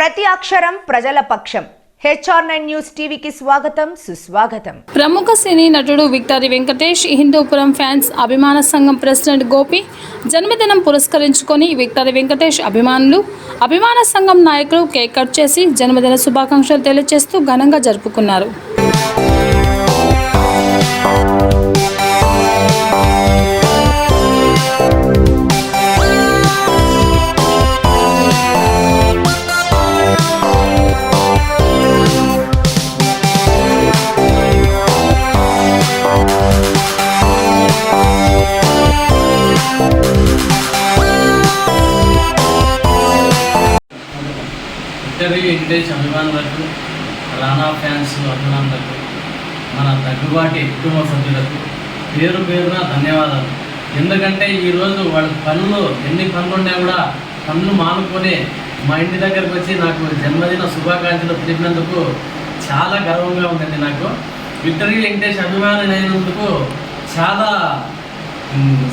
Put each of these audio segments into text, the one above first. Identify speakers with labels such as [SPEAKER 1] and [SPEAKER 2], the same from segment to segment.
[SPEAKER 1] ప్రతి అక్షరం ప్రజల పక్షం. హెచ్ఆర్ నైన్ న్యూస్ టీవీకి స్వాగతం సుస్వాగతం.
[SPEAKER 2] ప్రముఖ సినీ నటుడు విక్టరీ వెంకటేష్ హిందూపురం ఫ్యాన్స్ అభిమాన సంఘం ప్రెసిడెంట్ గోపి జన్మదినం పురస్కరించుకొని విక్టరీ వెంకటేష్ అభిమానులు అభిమాన సంఘం నాయకులు కేక్ కట్ చేసి జన్మదిన శుభాకాంక్షలు తెలియజేస్తూ ఘనంగా జరుపుకున్నారు.
[SPEAKER 3] విక్టరీ వెంకటేష్ అభిమానులకు రానా ఫ్యాన్స్ అభిమానులకు మన దగ్గుబాటి కుటుంబ సభ్యులకు పేరు పేరున ధన్యవాదాలు. ఎందుకంటే ఈరోజు వాళ్ళ పనులు ఎన్ని పనులు ఉన్నా కూడా పనులు మానుకొని మా ఇంటి దగ్గరకు వచ్చి నాకు జన్మదిన శుభాకాంక్షలు తెలిపినందుకు చాలా గర్వంగా ఉందండి నాకు. విక్టరీ వెంకటేష్ అభిమాని అయినందుకు చాలా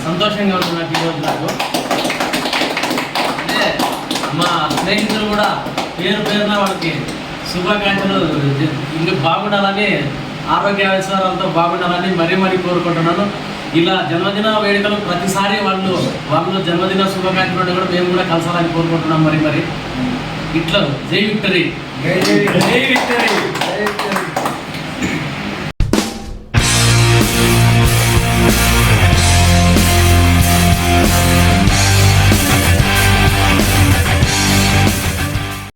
[SPEAKER 3] సంతోషంగా ఉంది నాకు ఈరోజు నాకు. మా స్నేహితులు కూడా పేరు పేరున వాళ్ళకి శుభాకాంక్షలు ఇంకా బాగుండాలని ఆరోగ్య ఐశ్వర్యాలతో బాగుండాలని మరీ మరీ కోరుకుంటున్నాను. ఇలా జన్మదిన వేడుకలు ప్రతిసారి వాళ్ళు వాళ్ళు జన్మదిన శుభాకాంక్షలు కూడా మేము కూడా కలసాలని కోరుకుంటున్నాం మరి మరి. ఇట్లా జై విక్టరీ. జై విక్టరీ.